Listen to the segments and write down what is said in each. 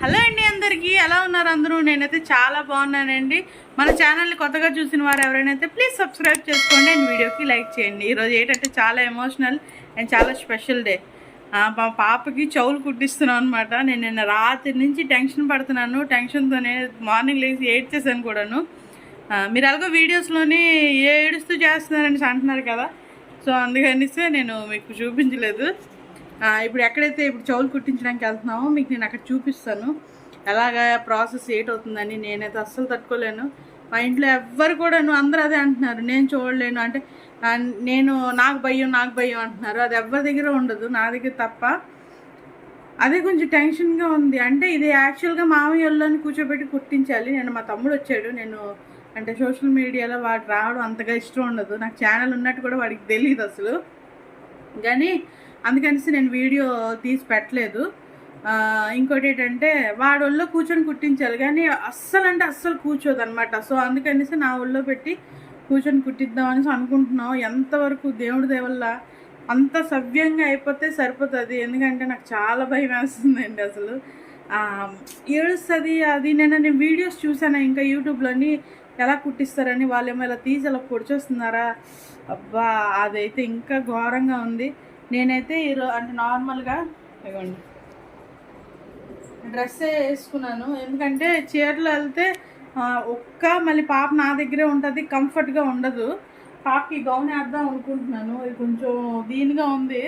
Hello అండి అందరికీ ఎలా ఉన్నారు అందరూ? నేనైతే చాలా బాగున్నానండి. మన ఛానల్ని కొత్తగా చూసిన వారు ఎవరైనా అయితే ప్లీజ్ సబ్స్క్రైబ్ చేసుకోండి అండ్ వీడియోకి లైక్ చేయండి. ఈరోజు ఏంటంటే చాలా ఎమోషనల్ అండ్ చాలా స్పెషల్ డే మా పాపకి చెవులు కుట్టిస్తున్నాను అనమాట నేను నిన్న రాత్రి నుంచి టెన్షన్ పడుతున్నాను. టెన్షన్తోనే మార్నింగ్ లేచి ఏడ్చేసాను కూడాను. మీరు అలాగో వీడియోస్లోని ఏడుస్తూ చేస్తున్నారని అంటున్నారు కదా. సో అందుకనిసే నేను మీకు చూపించలేదు. ఇప్పుడు ఎక్కడైతే ఇప్పుడు చెవులు కుట్టించడానికి వెళ్తున్నామో మీకు నేను అక్కడ చూపిస్తాను. ఎలాగ ప్రాసెస్ ఏట్ అవుతుందని నేనైతే అస్సలు తట్టుకోలేను. మా ఇంట్లో ఎవ్వరు కూడా అందరూ అదే అంటున్నారు. నేను చూడలేను. అంటే నేను నాకు భయం నాకు భయం అంటున్నారు. అది ఎవరి దగ్గర ఉండదు నా దగ్గర తప్ప. అదే కొంచెం టెన్షన్గా ఉంది. అంటే ఇది యాక్చువల్గా మామయ్య వాళ్ళని కూర్చోబెట్టి కుట్టించాలి. నేను మా తమ్ముడు వచ్చాడు. నేను అంటే సోషల్ మీడియాలో వాడు రావడం అంతగా ఇష్టం ఉండదు. నాకు ఛానల్ ఉన్నట్టు కూడా వాడికి తెలియదు అసలు. కానీ అందుకనేసి నేను వీడియో తీసి పెట్టలేదు. ఇంకోటి ఏంటంటే వాడి ఒళ్ళో కూర్చొని కుట్టించాలి కానీ అస్సలు అంటే అస్సలు కూర్చోదు అనమాట సో అందుకనేసి నా ఒళ్ళో పెట్టి కూర్చొని కుట్టిద్దాం అనేసి అనుకుంటున్నాం ఎంతవరకు దేవుడి దేవల్ల అంత సవ్యంగా అయిపోతే సరిపోతుంది? ఎందుకంటే నాకు చాలా భయం వేస్తుందండి అసలు. ఏడుస్తుంది అది నేను నేను వీడియోస్ చూసాను ఇంకా యూట్యూబ్లోని ఎలా కుట్టిస్తారని వాళ్ళు ఏమో ఇలా తీసి అలా పొడిచేస్తున్నారా? అబ్బా అదైతే ఇంకా ఘోరంగా ఉంది. నేనైతే ఈరో అంటే నార్మల్గా ఇవ్వండి. డ్రెస్సే వేసుకున్నాను. ఎందుకంటే చీరలు వెళ్తే ఒక్క మళ్ళీ పాప నా దగ్గరే ఉంటుంది కంఫర్ట్గా ఉండదు. పాపకి గౌన్ వేద్దాం అనుకుంటున్నాను. ఇది కొంచెం దీనిగా ఉంది.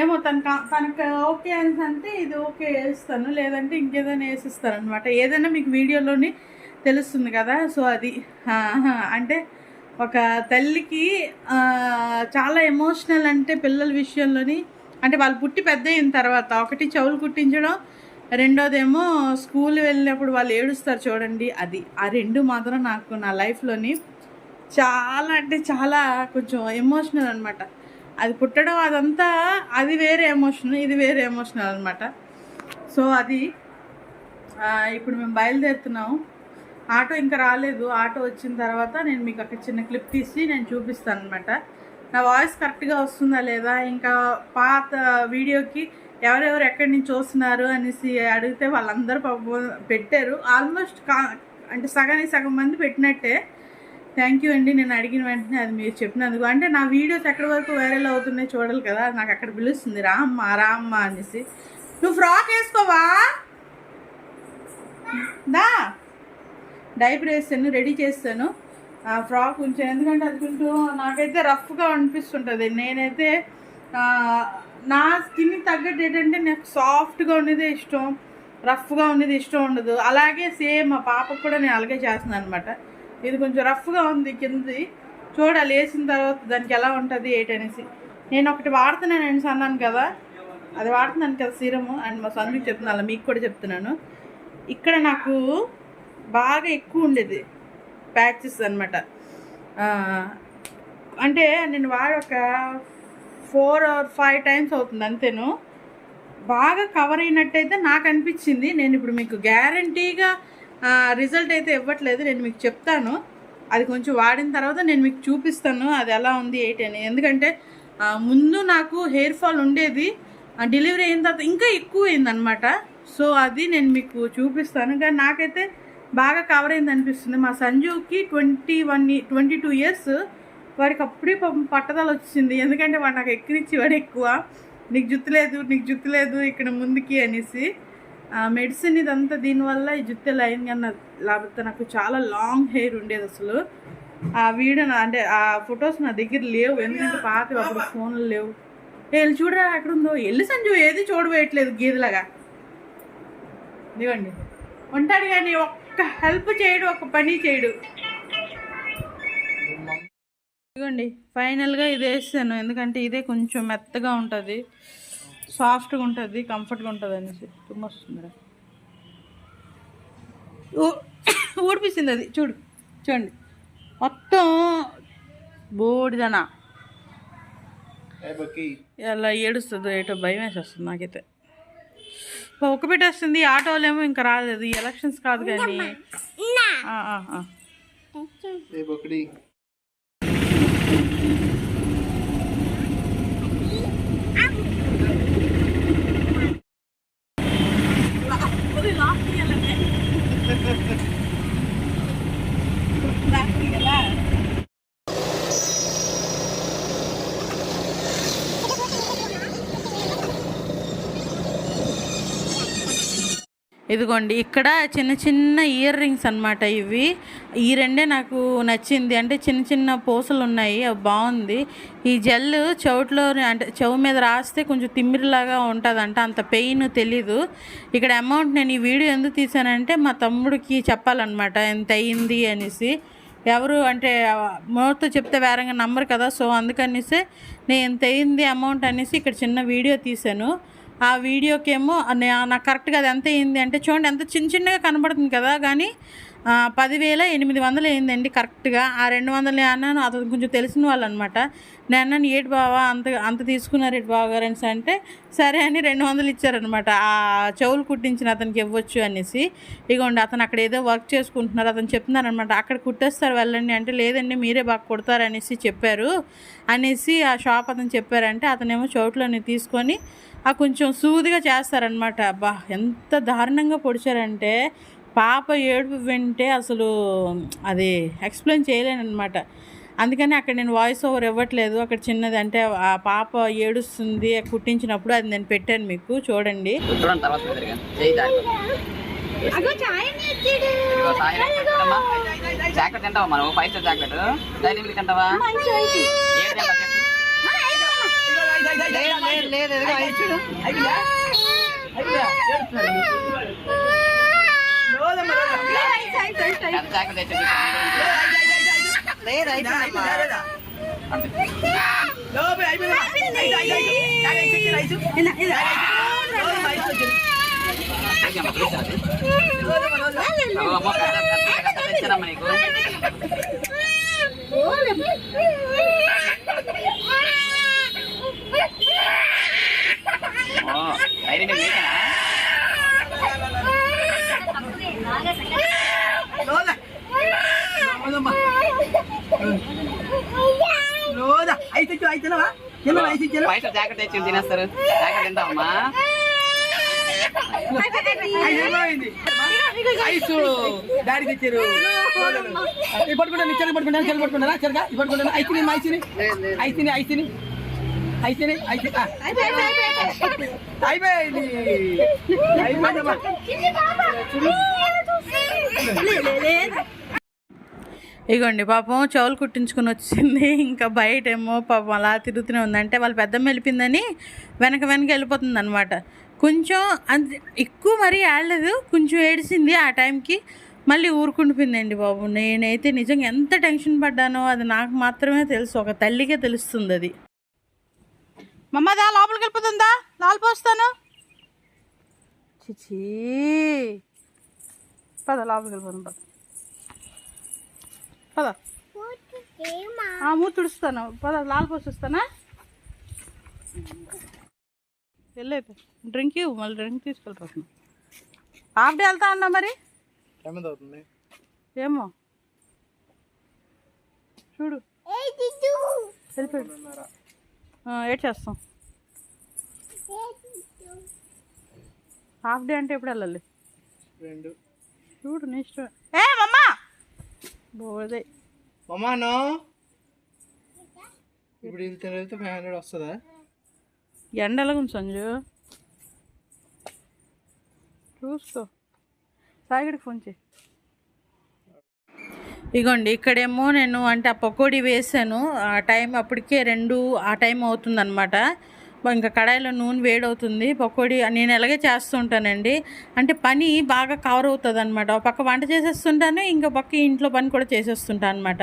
ఏమో తనక తనకు ఓకే అనేసి అంటే ఇది ఓకే వేస్తాను. లేదంటే ఇంకేదైనా వేసిస్తాను అనమాట ఏదైనా మీకు వీడియోలోని తెలుస్తుంది కదా. సో అది అంటే ఒక తల్లికి చాలా ఎమోషనల్ అంటే పిల్లల విషయంలోని అంటే వాళ్ళు పుట్టి పెద్ద అయిన తర్వాత ఒకటి చెవులు కుట్టించడం రెండోదేమో స్కూల్ వెళ్ళినప్పుడు వాళ్ళు ఏడుస్తారు చూడండి అది. ఆ రెండు మాత్రం నాకు నా లైఫ్లోని చాలా అంటే చాలా కొంచెం ఎమోషనల్ అనమాట అది పుట్టడం అదంతా అది వేరే ఎమోషనల్ ఇది వేరే ఎమోషనల్ అనమాట సో అది ఇప్పుడు మేము బయలుదేరుతున్నాము. ఆటో ఇంకా రాలేదు. ఆటో వచ్చిన తర్వాత నేను మీకు అక్కడ చిన్న క్లిప్ తీసి నేను చూపిస్తాను అనమాట నా వాయిస్ కరెక్ట్గా వస్తుందా లేదా? ఇంకా పాత వీడియోకి ఎవరెవరు ఎక్కడి నుంచి చూస్తున్నారు అనేసి అడిగితే వాళ్ళందరూ పెట్టారు. ఆల్మోస్ట్ కా అంటే సగానికి సగం మంది పెట్టినట్టే. థ్యాంక్ యూ అండి. నేను అడిగిన వెంటనే అది మీరు చెప్పినందుకు. అంటే నా వీడియోస్ ఎక్కడి వరకు వైరల్ అవుతున్నాయి చూడాలి కదా. నాకు అక్కడ పిలుస్తుంది. రామ్మ రామ్మ అనేసి. నువ్వు ఫ్రాక్ వేసుకోవా? దా. డైపర్ వేస్తాను రెడీ చేస్తాను. ఆ ఫ్రాక్ కొంచెం ఎందుకంటే అది కొంచెం నాకైతే రఫ్గా అనిపిస్తుంటుంది. నేనైతే నా స్కిన్ తగ్గట్టు ఏంటంటే నాకు సాఫ్ట్గా ఉండేదే ఇష్టం. రఫ్గా ఉండేది ఇష్టం ఉండదు. అలాగే సేమ్ మా పాపకు కూడా నేను అలాగే చేస్తున్నాను అనమాట ఇది కొంచెం రఫ్గా ఉంది కిందది చూడాలి వేసిన తర్వాత దానికి ఎలా ఉంటుంది ఏంటనేసి నేను ఒకటి వాడుతున్నాను అన్నాను కదా. అది వాడుతున్నాను కదా సీరము. అండ్ మా సందుకు చెప్తున్నాను అలా మీకు కూడా చెప్తున్నాను. ఇక్కడ నాకు బాగా ఎక్కువ ఉండేది ప్యాచెస్ అనమాట అంటే నేను వాడి ఒక ఫోర్ ఆర్ ఫైవ్ టైమ్స్ అవుతుంది అంతేను. బాగా కవర్ అయినట్టయితే నాకు అనిపించింది. నేను ఇప్పుడు మీకు గ్యారంటీగా రిజల్ట్ అయితే ఇవ్వట్లేదు. నేను మీకు చెప్తాను. అది కొంచెం వాడిన తర్వాత నేను మీకు చూపిస్తాను అది ఎలా ఉంది ఏంటి అని. ఎందుకంటే ముందు నాకు హెయిర్ ఫాల్ ఉండేది. డెలివరీ అయిన తర్వాత ఇంకా ఎక్కువ అయిందనమాట సో అది నేను మీకు చూపిస్తాను. కానీ నాకైతే బాగా కవర్ అయింది అనిపిస్తుంది. మా సంజుకి twenty one twenty two years వాడికి అప్పుడే పాపం పట్టదల వచ్చింది. ఎందుకంటే వాడు నాకు ఎక్కిరిచ్చి వాడు ఎక్కువ. నీకు జుత్తు లేదు నీకు జుత్తు లేదు ఇక్కడ ముందుకి అనేసి. ఆ మెడిసిన్ ఇదంతా దీనివల్ల ఈ జుత్తు ఎలా అయింది అన్న లేకపోతే నాకు చాలా లాంగ్ హెయిర్ ఉండేది అసలు. ఆ వీడియో నా- అంటే ఆ ఫొటోస్ నా దగ్గర లేవు. ఎందుకంటే పాత అప్పుడు ఫోన్లు లేవు. వెళ్ళి చూడరా ఎక్కడ ఉందో? వెళ్ళి సంజు ఏది చూడవేయట్లేదు గీదలాగా ఇదిగోండి. ఉంటాడు కానీ ఒక్క హెల్ప్ చేయడు ఒక్క పని చేయడు. ఇదిగోండి ఫైనల్గా ఇది వేసాను. ఎందుకంటే ఇదే కొంచెం మెత్తగా ఉంటుంది. సాఫ్ట్గా ఉంటుంది కంఫర్ట్గా ఉంటుంది అనేసి. తుమ్మ వస్తుంది ఊడిపిస్తుంది అది. చూడు చూడండి. మొత్తం బోడిదనా. ఇలా ఏడుస్తుంది ఏటో భయం వేసేస్తుంది నాకైతే. ఒక్క పెట్టేస్తుంది ఆటోలేమో ఇంకా రాలేదు. ఎలక్షన్స్ కాదు కానీ ఆ, ఆ, ఆ. ఏ బొక్కడి అది నా ఇదిగోండి ఇక్కడ చిన్న చిన్న ఇయర్ రింగ్స్ అనమాట ఇవి. ఈ రెండే నాకు నచ్చింది. అంటే చిన్న చిన్న పూసలు ఉన్నాయి అవి బాగుంది. ఈ జెల్ చెవుట్లో అంటే చెవు మీద రాస్తే కొంచెం తిమ్మిరిలాగా ఉంటుందంట అంత పెయిన్ తెలీదు. ఇక్కడ అమౌంట్ నేను ఈ వీడియో ఎందుకు తీసానంటే మా తమ్ముడికి చెప్పాలన్నమాట ఎంత అయ్యింది అనేసి. ఎవరు అంటే మూతో చెప్తే వేరంగా నంబరు కదా సో అందుకనేసి నేను ఎంత అయింది అమౌంట్ అనేసి ఇక్కడ చిన్న వీడియో తీశాను. ఆ వీడియోకేమో నాకు కరెక్ట్గా అది ఎంత అయింది అంటే చూడండి ఎంత చిన్న చిన్నగా కనబడుతుంది కదా కానీ పదివేల ఎనిమిది వందలు అయిందండి కరెక్ట్గా. ఆ రెండు వందలు అన్నాను అతను కొంచెం తెలిసిన వాళ్ళు అనమాట నేను అన్నాను ఏటి బావా అంత అంత తీసుకున్నారు ఏటి బావ గారు అనేసి అంటే సరే అని రెండు వందలు ఇచ్చారనమాట. ఆ చెవులు కుట్టించిన అతనికి ఇవ్వచ్చు అనేసి. ఇగోండి అతను అక్కడ ఏదో వర్క్ చేసుకుంటున్నారు అతను చెప్తున్నారనమాట. అక్కడ కుట్టేస్తారు వెళ్ళండి అంటే లేదండి మీరే బాగా కుడతారు అనేసి చెప్పారు. అనేసి ఆ షాప్ అతను చెప్పారంటే అతనేమో చోట్లని తీసుకొని ఆ కొంచెం సూదిగా చేస్తారనమాట అబ్బా ఎంత దారుణంగా పొడిచారంటే పాప ఏడుపు వింటే అసలు అది ఎక్స్ప్లెయిన్ చేయలేను అనమాట అందుకని అక్కడ నేను వాయిస్ ఓవర్ ఇవ్వట్లేదు. అక్కడ చిన్నది అంటే ఆ పాప ఏడుస్తుంది కుట్టించినప్పుడు అది నేను పెట్టాను మీకు చూడండి. జాకెట్ తింటావా? మనం? Five star jacket. Dairy milk తింటావా ఏడు తింటావా చెప్పు లేదు లేదు ఎదుగు ఐదు చూడు ఎంత జాకెట్ తెచ్చి లేదు అయిపోయిందమ్మా మిల్క్ నీకేనా? ఫైవ్ స్టార్ జాకెట్ తెచ్చి తినేస్తారు. జాకెట్ తింటావమ్మా. ఐసు. డాడీ తెచ్చారు. పట్టుకుంటాను చెరుకు పట్టుకుంటాను చెరుకు పట్టుకుంటారా ఇది పట్టుకుంటాను? ఐసిని ఐసిని ఐసిని ఐసిని అయితేనే అయితే అయిపోయింది ఇగోండి పాపం చెవులు కుట్టించుకుని వచ్చింది. ఇంకా బయట ఏమో పాపం అలా తిరుగుతూనే ఉందంటే వాళ్ళ పెద్దమ్మ వెళ్ళిపోయిందని వెనక వెనక వెళ్ళిపోతుంది అనమాట కొంచెం అంత ఎక్కువ మరీ ఆడలేదు కొంచెం ఏడిసింది ఆ టైంకి. మళ్ళీ ఊరుకుండిపోయిందండి బాబు. నేనైతే నిజంగా ఎంత టెన్షన్ పడ్డానో అది నాకు మాత్రమే తెలుసు. ఒక తల్లికే తెలుస్తుంది అది. మమ్మదా లోపలికి వెళ్ళిపోతుందా? లాలు పోస్తాను చిచి. పద లోపలికి వెళ్ళిపోతుంది పద. పద. ఆ, మూతి తుడుస్తాను. పద లాల్ పోసి వస్తానా వెళ్ళైతే డ్రింక్ ఇవ్వు మళ్ళీ డ్రింక్ తీసుకెళ్ళిపోతున్నా హాఫ్ డే వెళ్తా ఉన్నా మరి? ఏమో. చూడు. వెళ్ళిపోయాడు ఏడ్ చేస్తాం. హాఫ్ డే అంటే ఎప్పుడు వెళ్ళాలి? రెండు. చూడు నీ ఇష్టం. ఏ మమ్మా! బోదే మమ్మాను ఇప్పుడు ఇది తిరిగితే ఫైవ్ హండ్రెడ్ వస్తుందా? ఎండ ఎలాగుంది సంజు. చూసుకో. సాయిగడికి ఫోన్ చేయి. ఇగోండి ఇక్కడేమో నేను అంటే ఆ పకోడీ వేసాను. ఆ టైం అప్పటికే రెండు ఆ టైం అవుతుందన్నమాట. ఇంకా కడాయిలో నూనె వేడవుతుంది పకోడీ నేను ఎలాగే చేస్తుంటానండి. అంటే పని బాగా కవర్ అవుతుంది అనమాట ఒక పక్క వంట చేసేస్తుంటాను ఇంకో పక్క ఇంట్లో పని కూడా చేసేస్తుంటాను అనమాట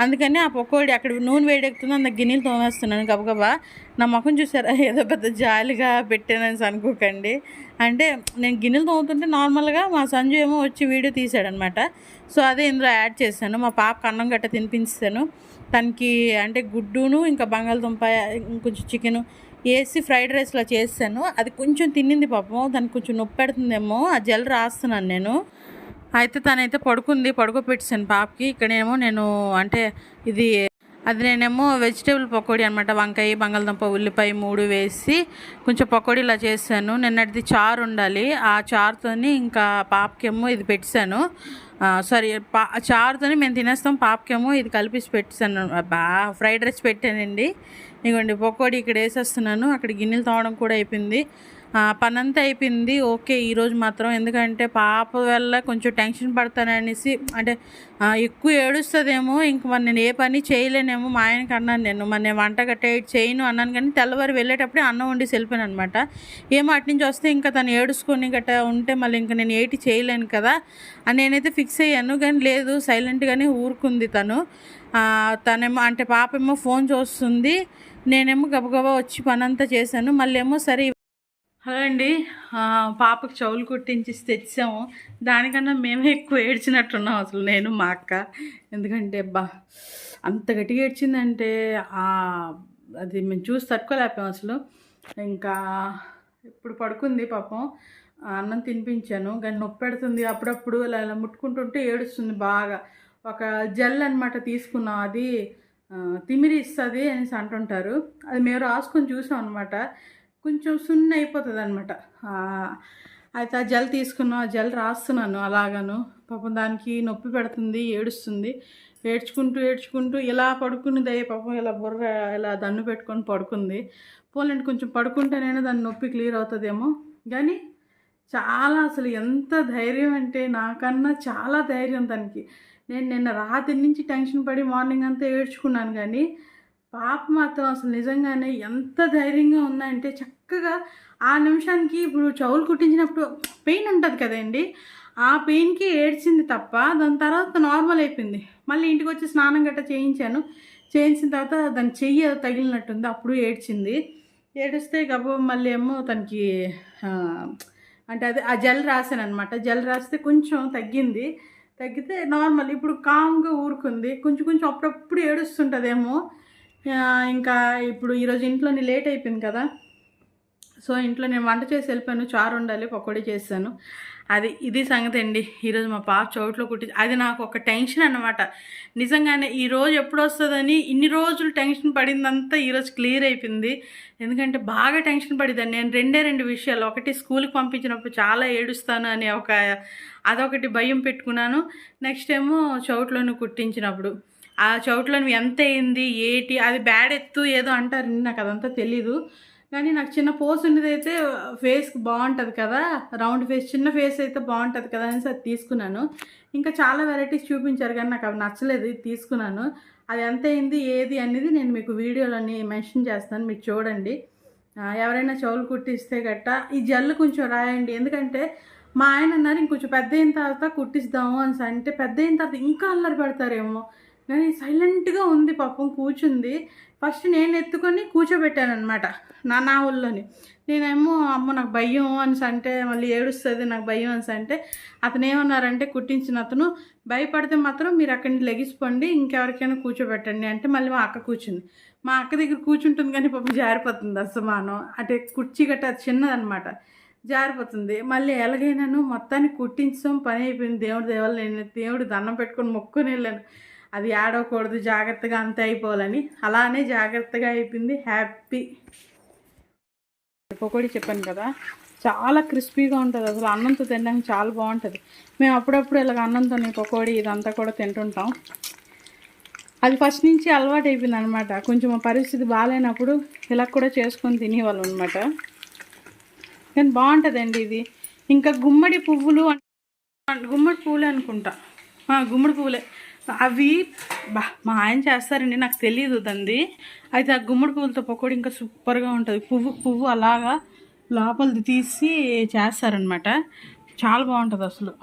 అందుకని ఆ పకోడీ అక్కడ నూనె వేడెక్కుతుంది అంత గిన్నెలు తోమేస్తున్నాను గబగబా. నా ముఖం చూసారా? ఏదో పెద్ద జాలిగా పెట్టానని అనుకోకండి. అంటే నేను గిన్నెలు తోముతుంటే నార్మల్గా మా సంజు ఏమో వచ్చి వీడియో తీసాడనమాట సో అదే ఇందులో యాడ్ చేశాను. మా పాపకు అన్నం గట్ట తినిపించాను తనకి అంటే గుడ్డును ఇంకా బంగాళదుంప ఇంకొంచెం చికెను వేసి ఫ్రైడ్ రైస్లో చేశాను. అది కొంచెం తిన్నింది పాపం. దానికి కొంచెం నొప్పి పెడుతుందేమో. ఆ జెల్ రాస్తున్నాను నేను. అయితే తనైతే పడుకుంది. పడుకోపెట్టాను పాపకి. ఇక్కడేమో నేను అంటే ఇది అది నేనేమో వెజిటేబుల్ పకోడీ అనమాట వంకాయ బంగాళదుంప ఉల్లిపాయ మూడు వేసి కొంచెం పకోడీ ఇలా చేశాను. నిన్నటిది చారు ఉండాలి. ఆ చారుతోని ఇంకా పాపకేమో ఇది పెట్టాను సారీ పా చారుతోని మేము తినేస్తాం. పాపకేమో ఇది కలిపి పెట్టాను బా ఫ్రైడ్ రైస్ పెట్టానండి. ఇగోండి పకోడీ ఇక్కడ వేసేస్తున్నాను. అక్కడ గిన్నెలు తోవడం కూడా అయిపోయింది. పనంతా అయిపోయింది. ఓకే ఈరోజు మాత్రం. ఎందుకంటే పాప వల్ల కొంచెం టెన్షన్ పడతాననేసి అంటే ఎక్కువ ఏడుస్తుందేమో ఇంక మరి నేను ఏ పని చేయలేనేమో మా ఆయనకి అన్నాను నేను. మరి నేను వంట గట్ట చేయను అన్నాను కానీ తెల్లవారు వెళ్ళేటప్పుడే అన్నం వండి వెళ్ళిపోయాను అనమాట ఏమో అటు నుంచి వస్తే ఇంకా తను ఏడుచుకొని గట్ట ఉంటే మళ్ళీ ఇంకా నేను ఏటి చేయలేను కదా. అని నేనైతే ఫిక్స్ అయ్యాను కానీ లేదు సైలెంట్గానే ఊరుకుంది తను. తనేమో అంటే పాపేమో ఫోన్ చూస్తుంది. నేనేమో గబగబా వచ్చి పనంతా చేశాను. మళ్ళీ ఏమో సరే హలో అండి పాపకు చెవులు కుట్టించి తెచ్చాము. దానికన్నా మేమే ఎక్కువ ఏడ్చినట్టున్నాం అసలు నేను మా అక్క. ఎందుకంటే బా అంత గట్టిగా ఏడ్చిందంటే అది మేము చూసి తట్టుకోలేకపోయాం అసలు. ఇంకా ఇప్పుడు పడుకుంది పాపం. అన్నం తినిపించాను. కానీ నొప్పి పెడుతుంది అప్పుడప్పుడు ఇలా ఇలా ముట్టుకుంటుంటే ఏడుస్తుంది బాగా. ఒక జెల్ అనమాట తీసుకున్నాం అది తిమిరి ఇస్తుంది అనేసి అంటుంటారు. అది మేము రాసుకొని చూసాం అనమాట కొంచెం సున్న అయిపోతుంది అనమాట అయితే ఆ జెల్ తీసుకున్నా ఆ జెల్ రాస్తున్నాను అలాగను. పాపం దానికి నొప్పి పెడుతుంది ఏడుస్తుంది. ఏడ్చుకుంటూ ఏడ్చుకుంటూ ఇలా పడుకున్నది అయ్యే పాపం ఇలా బుర్ర ఇలా దన్ను పెట్టుకొని పడుకుంది. పోలండి కొంచెం పడుకుంటేనైనా దాని నొప్పి క్లియర్ అవుతుందేమో. కానీ చాలా అసలు ఎంత ధైర్యం అంటే నాకన్నా చాలా ధైర్యం దానికి. నేను నిన్న రాత్రి నుంచి టెన్షన్ పడి మార్నింగ్ అంతా ఏడ్చుకున్నాను కానీ పాప మాత్రం అసలు నిజంగానే ఎంత ధైర్యంగా ఉందంటే చక్కగా ఆ నిమిషానికి ఇప్పుడు చెవులు కుట్టించినప్పుడు పెయిన్ ఉంటుంది కదండి. ఆ పెయిన్కి ఏడ్చింది తప్ప దాని తర్వాత నార్మల్ అయిపోయింది. మళ్ళీ ఇంటికి వచ్చి స్నానం గట్రా చేయించాను. చేయించిన తర్వాత దాని చెయ్యి తగిలినట్టుంది. అప్పుడు ఏడ్చింది. ఏడిస్తే గబ మళ్ళీ ఏమో తనకి అంటే అదే ఆ జెల్ రాశాను అనమాట జెల్ రాస్తే కొంచెం తగ్గింది. తగ్గితే నార్మల్. ఇప్పుడు కామ్గా ఊరుకుంది. కొంచెం కొంచెం అప్పుడప్పుడు ఏడుస్తుంటుందేమో. ఇంకా ఇప్పుడు ఈరోజు ఇంట్లోని లేట్ అయిపోయింది కదా. సో ఇంట్లో నేను వంట చేసి వెళ్ళిపోయాను చారు ఉండాలి పకోడీ చేశాను అది ఇది సంగతి అండి. ఈరోజు మా పాప చోట్లో కుట్టి అది నాకు ఒక టెన్షన్ అనమాట నిజంగానే ఈ రోజు ఎప్పుడు వస్తుందని ఇన్ని రోజులు టెన్షన్ పడిందంతా ఈరోజు క్లియర్ అయిపోయింది. ఎందుకంటే బాగా టెన్షన్ పడిందండి. నేను రెండే రెండు విషయాలు ఒకటి స్కూల్కి పంపించినప్పుడు చాలా ఏడుస్తాను అనే ఒక అదొకటి భయం పెట్టుకున్నాను. నెక్స్ట్ ఏమో చౌట్లోను కుట్టించినప్పుడు. ఆ చౌట్లో ఎంత అయింది ఏటి అది బ్యాడ్ ఎత్తు ఏదో అంటారు నాకు అదంతా తెలీదు. కానీ నాకు చిన్న పోస్ ఉండేది అయితే ఫేస్కి బాగుంటుంది కదా రౌండ్ ఫేస్ చిన్న ఫేస్ అయితే బాగుంటుంది కదా అనేసి అది తీసుకున్నాను. ఇంకా చాలా వెరైటీస్ చూపించారు కానీ నాకు అవి నచ్చలేదు ఇది తీసుకున్నాను. అది ఎంత అయింది ఏది అనేది నేను మీకు వీడియోలన్నీ మెన్షన్ చేస్తాను మీరు చూడండి. ఎవరైనా చెవులు కుట్టిస్తే గట్ట ఈ జల్లు కొంచెం రాయండి. ఎందుకంటే మా ఆయన అన్నారు ఇంకొంచెం పెద్ద అయిన తర్వాత కుట్టిస్తాము అని అంటే పెద్ద అయిన తర్వాత ఇంకా అల్లరి పెడతారేమో. కానీ సైలెంట్గా ఉంది పాపం కూర్చుంది. ఫస్ట్ నేను ఎత్తుకొని కూర్చోబెట్టాను అనమాట నా నా ఊళ్ళోని. నేనేమో అమ్మ నాకు భయం అని అంటే మళ్ళీ ఏడుస్తుంది నాకు భయం అని అంటే అతను ఏమన్నారంటే కుట్టించిన అతను భయపడితే మాత్రం మీరు అక్కడి నుంచి లెగిసిపోండి ఇంకెవరికైనా కూర్చోబెట్టండి అంటే మళ్ళీ మా అక్క కూర్చుంది. మా అక్క దగ్గర కూర్చుంటుంది కానీ పాపం జారిపోతుంది అసమానం. అంటే కుర్చీ గట్ట అది చిన్నదనమాట జారిపోతుంది. మళ్ళీ ఎలాగైనాను మొత్తాన్ని కుట్టించడం పని అయిపోయింది దేవుడి దేవాలు నేను దేవుడు దండం పెట్టుకొని మొక్కుని వెళ్ళాను. అది ఆడకూడదు జాగ్రత్తగా అంతే అయిపోవాలని. అలానే జాగ్రత్తగా అయిపోయింది. హ్యాపీ పకోడీ చెప్పాను కదా చాలా క్రిస్పీగా ఉంటుంది. అసలు అన్నంతో తినడానికి చాలా బాగుంటుంది. మేము అప్పుడప్పుడు ఇలాగ అన్నంతో పకోడీ ఇదంతా కూడా తింటుంటాం. అది ఫస్ట్ నుంచి అలవాటు అయిపోయింది అనమాట కొంచెం పరిస్థితి బాగాలేనప్పుడు ఇలా కూడా చేసుకొని తినేవాళ్ళం అనమాట కానీ బాగుంటుందండి ఇది. ఇంకా గుమ్మడి పువ్వులు గుమ్మడి పువ్వులే అనుకుంటా. గుమ్మడి పువ్వులే. అవి బా మా ఆయన చేస్తారండి నాకు తెలియదు దంది అయితే ఆ గుమ్మడి పువ్వులతో పకోడీ ఇంకా సూపర్గా ఉంటుంది. పువ్వు పువ్వు అలాగా లోపలిది తీసి చేస్తారనమాట చాలా బాగుంటుంది అసలు.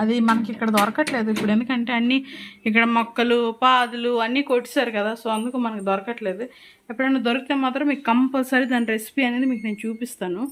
అది మనకి ఇక్కడ దొరకట్లేదు. ఇప్పుడు ఎందుకంటే అన్నీ ఇక్కడ మొక్కలు పాదులు అన్నీ కొట్టేశారు కదా సో అందుకు మనకు దొరకట్లేదు. ఎప్పుడైనా దొరికితే మాత్రం మీకు కంపల్సరీ దాని రెసిపీ అనేది మీకు నేను చూపిస్తాను.